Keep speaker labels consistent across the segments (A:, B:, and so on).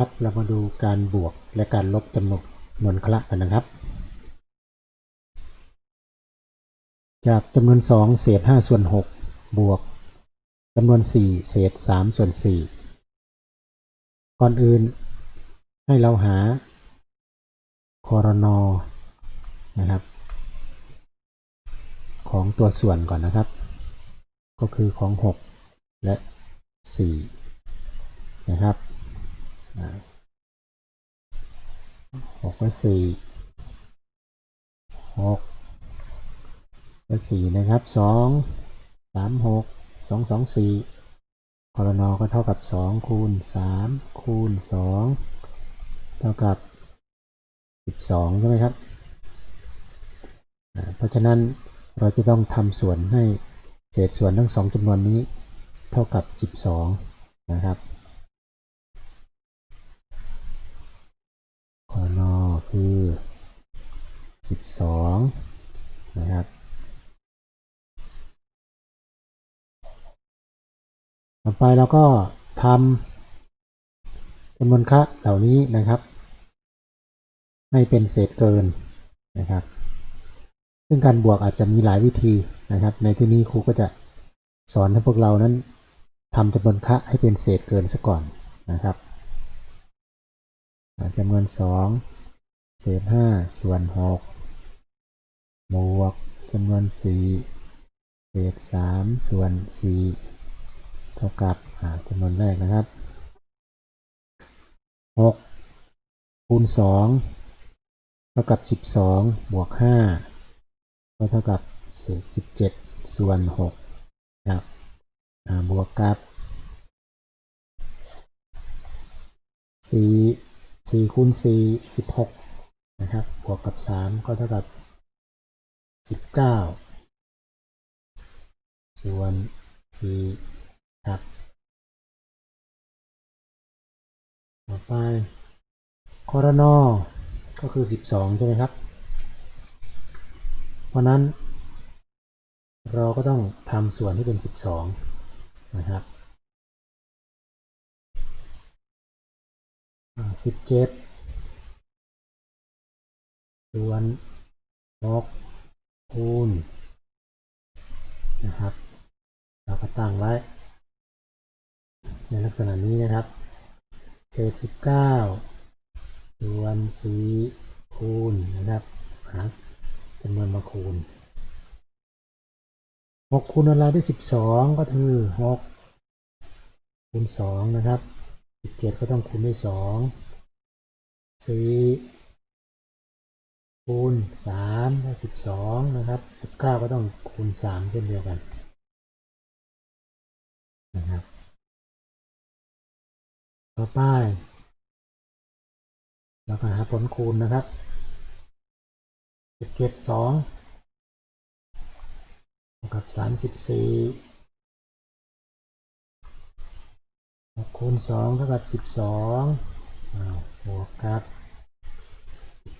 A: ครับเรามาดูการบวกและการลบจำนวนนวนคละกันนะครับ จากจำนวน 2 เศษ5ส่วน6บวกจำนวน 4 เศษ3ส่วน4ก่อนอื่นให้เราหาคอรนอนะครับ ของตัวส่วนก่อนนะครับ ก็คือของ 6 และ 4 นะครับ หกและสี่หกและสี่นะครับสองสามหกสองสองสี่คอรนอก็เท่ากับสองคูณสามคูณสองเท่ากับสิบสองใช่ไหมครับ เพราะฉะนั้นเราจะต้องทำส่วนให้เศษส่วนทั้งสองจำนวนนี้เท่ากับ 12 นะครับ คอนอคือ 12 นะครับ ต่อไปเราก็ทำจำนวนคละเหล่านี้นะครับ ให้เป็นเศษเกินนะครับ ซึ่งการบวกอาจจะมีหลายวิธีนะครับ ในที่นี้ครูก็จะสอนให้พวกเรานั้นทำจำนวนคละให้เป็นเศษเกินซะก่อนนะครับจำนวนสองเศษห้าส่วนหก บวกจำนวนสี่เศษสามส่วนสี่เท่ากับอ่าจำนวนแรกนะครับหกคูณสองเท่ากับสิบสองบวกห้าก็เท่ากับเศษสิบเจ็ดส่วนหกนะครับบวกกับสี่สี่คูณสี่สิบหกนะครับบวกกับสามก็เท่ากับ สิบเก้าส่วนสี่ครับ ต่อไปคอรนอก็คือสิบสองใช่ไหมครับ เพราะนั้น เราก็ต้องทำส่วนที่เป็นสิบสองนะครับสิบเจ็ดส่วนหก คูณนะครับ เราก็ตั้งไว้ ในลักษณะนี้นะครับเศษสิบเก้าส่วนสี่คูณนะครับหาจำนวนมาคูณหกคูณอะไรได้สิบสองก็คือหกคูณสองนะครับสิบเจ็ดก็ต้องคูณด้วยสองสี่ คูณสามได้สิบสองนะครับสิบเก้าก็ต้องคูณสามเช่นเดียวกันนะครับต่อไปเราก็หาผลคูณนะครับสิบเจ็ดสองกับสามสิบสี่คูณสองเท่ากับสิบสองบวกครับ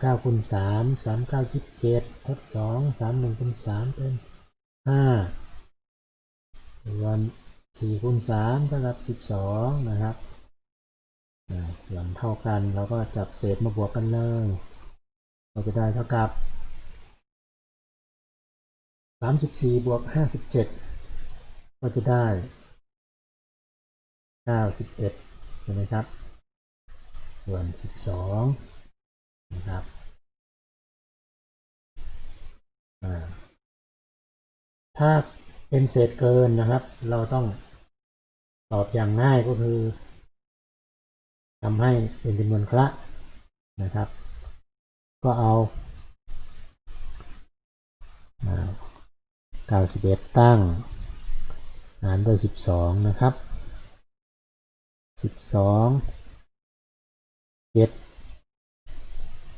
A: เก้าคูณสามสามเก้ายี่สิบเจ็ดทดสองสามหนึ่งคูณสามเป็นห้าส่วนสี่คูณสามเท่ากับสิบสองนะครับส่วนเท่ากันเราก็จับเศษมาบวกกันเลยเราจะได้เท่ากับสามสิบสี่บวกห้าสิบเจ็ดก็จะได้91ใช่ไหมครับ ส่วน12 นะครับถ้าเป็นเศษเกินนะครับ เราต้องตอบอย่างง่ายก็คือทำให้เป็นจำนวนคละนะครับ ก็เอาอ่า91ตั้งหารด้วย 12 นะครับสิบสอง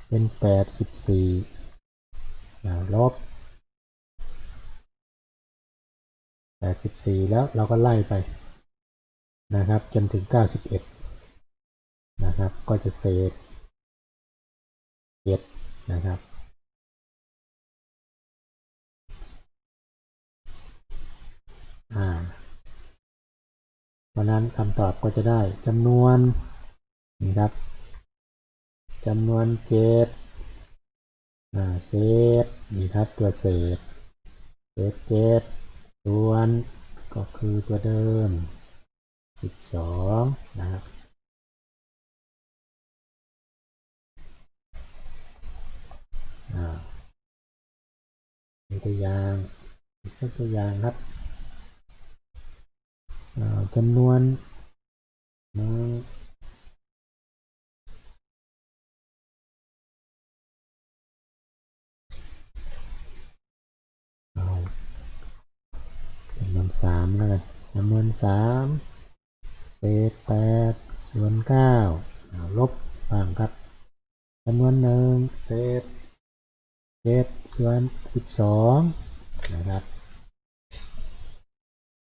A: เป็นแปดสิบสี่ลบแปดสิบสี่แล้วเราก็ไล่ไปนะครับจนถึงเก้าสิบเอ็ดนะครับ ก็จะเศษเจ็ดนะครับเพราะนั้นคำตอบก็จะได้จำนวนนี่ครับ จำนวนเจ็ดเศษนี่ครับตัวเศษเศษเจ็ดส่วนก็คือตัวเดิมสิบสองนะครับมีตัวอย่างอีกสักตัวอย่างครับจำนวนหนึ่ง เอาจำนวน สามแล้วกันจำนวนสามเศษแปดส่วนเก้าลบบ้างครับจำนวนหนึ่งเศษเจ็ดส่วนสิบสองนะครับ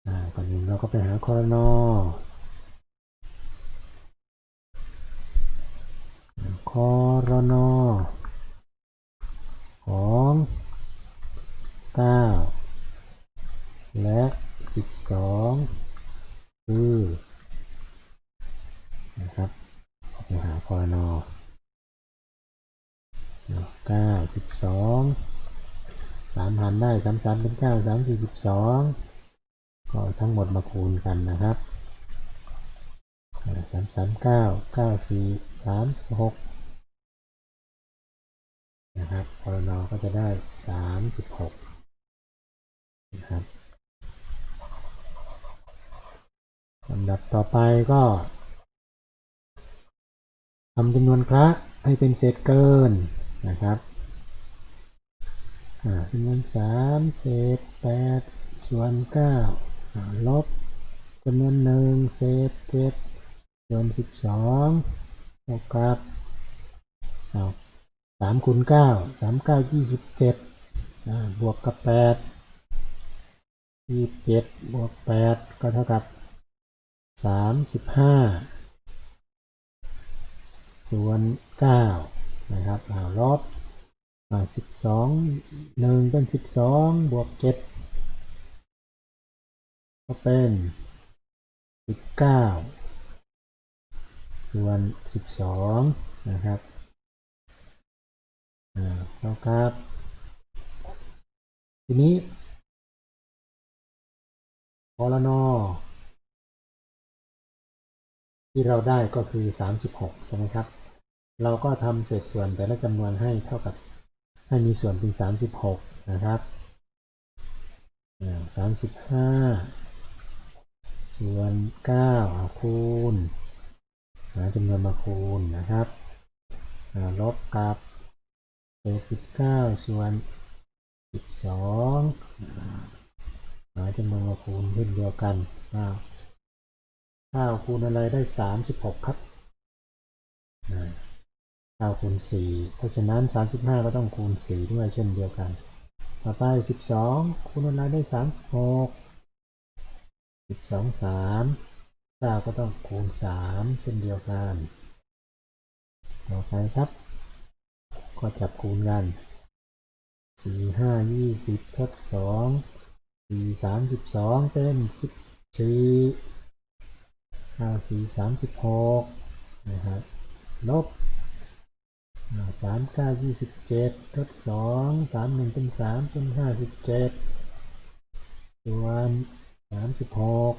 A: อ่าก่อนอื่นเราก็ไปหาคอรนอคอรนอของเก้า และสิบสองคือนะครับเอาไปหาพอนอเก้า สองสามหันได้สามสามเป็นเก้าสามสี่สิบสองก็ทั้งหมดมาคูณกันนะครับสามสามเก้าเก้าสี่สามสิบหกนะครับพอนก็จะได้สามสิบหกนะครับลำดับต่อไปก็ทำจำนวนคละให้เป็นเศษเกินนะครับ จำนวนสามเศษแปดส่วนเก้าลบจำนวนหนึ่งเศษเจ็ดส่วนสิบสองเท่ากับสามคูณเก้าสามเก้ายี่สิบเจ็ดบวกกับแปดยี่สิบเจ็ดบวกแปดก็เท่ากับสามสิบห้าส่วนเก้านะครับลบ สิบสองหนึ่งเป็นสิบสองบวกเจ็ดก็เป็นสิบเก้าส่วนสิบสองนะครับอ่าเท่ากับ ทีนี้พลนอที่เราได้ก็คือ 36 ใช่ไหมครับ เราก็ทำเศษส่วนแต่ละจำนวนให้เท่ากับ ให้มีส่วนเป็น 36 นะครับสามสิบห้าส่วน9เอาคูณหาจำนวนมาคูณนะครับลบกับเศษ19ส่วน12หาจำนวนมาคูณเช่นเดียวกันอ้าวข้าคูณอะไรได้สามสิบหกครับ ข้าคูณสี่เพราะฉะนั้นสามสิบห้าก็ต้องคูณสี่ด้วยเช่นเดียวกัน ต่อไปสิบสองคูณอะไรได้สามสิบหกสิบสองสามเก้าก็ต้องคูณสามเช่นเดียวกัน ต่อไปครับ ก็จับคูณกันสี่ห้ายี่สิบทดสองสี่สามสิบสองเป็นสิบสี่ห้าสี่สามสิบหกนะครับ ลบ สามเก้ายี่สิบเจ็ดทดสองสามหนึ่งเป็นสามเป็นห้าสิบเจ็ดส่วนสามสิบหก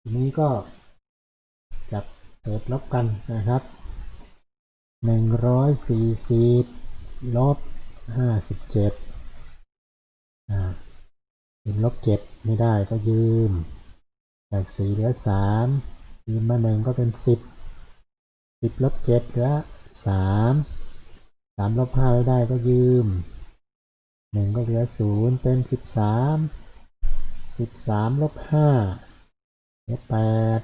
A: ทีนี้ก็จับเศษลบกันนะครับหนึ่งร้อยสี่สิบลบห้าสิบเจ็ดเป็นลบเจ็ดไม่ได้ก็ยืมจากสี่เหลือสามยืมมาหนึ่งก็เป็นสิบ สิบลบเจ็ดเหลือสามสามลบห้าไม่ได้ก็ยืมหนึ่งก็เหลือศูนย์เป็นสิบสามสิบสามลบห้าเหลือแปด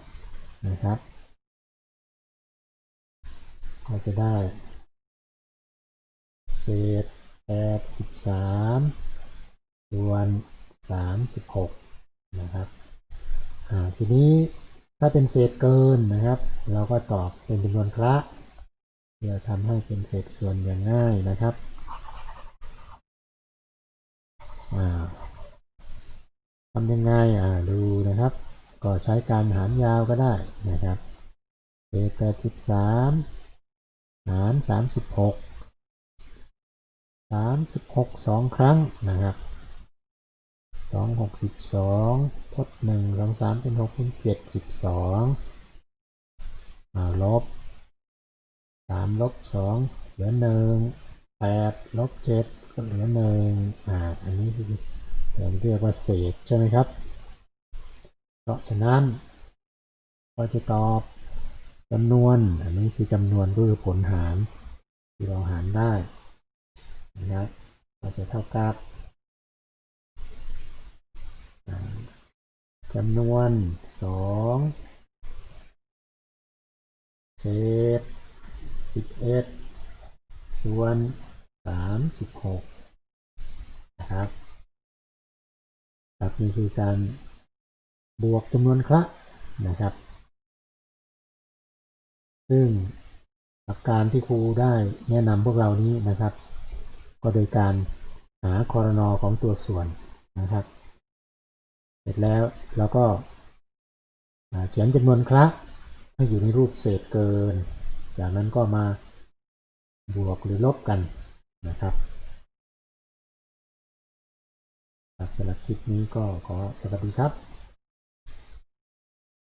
A: นะครับ ก็จะได้ เศษแปดสิบสามส่วนสามสิบหกนะครับ อ่า ทีนี้ ถ้าเป็นเศษเกินนะครับ เราก็ตอบเป็นจำนวนคละเพื่อทำให้เป็นเศษส่วนอย่างง่ายนะครับทำยังไงอ่าดูนะครับ ก็ใช้การหารยาวก็ได้นะครับเศษแปดสิบสามหารสามสิบหกสามสิบหกสองครั้งนะครับสองหกสิบสอง ทดหนึ่งสองสามเป็นหกเป็นเจ็ดสิบสองลบสามลบสองเหลือหนึ่งแปดลบเจ็ดก็เหลือหนึ่งอ่าอันนี้คือเราเรียกว่าเศษใช่ไหมครับ เพราะฉะนั้นก็จะตอบจำนวน อันนี้คือจำนวนก็คือผลหารที่เราหารได้นะครับก็จะเท่ากับ จำนวนสองเศษสิบเอ็ดส่วนสามสิบหกนะครับครับนี่คือการบวกจำนวนคละนะครับ ซึ่งหลักการที่ครูได้แนะนำพวกเรานี้นะครับ ก็โดยการหาคอรนอของตัวส่วนนะครับ เสร็จแล้วเราก็เขียนจำนวนคละให้อยู่ในรูปเศษเกิน จากนั้นก็มาบวกหรือลบกันนะครับสำหรับคลิปนี้ก็ขอสวัสดีครับ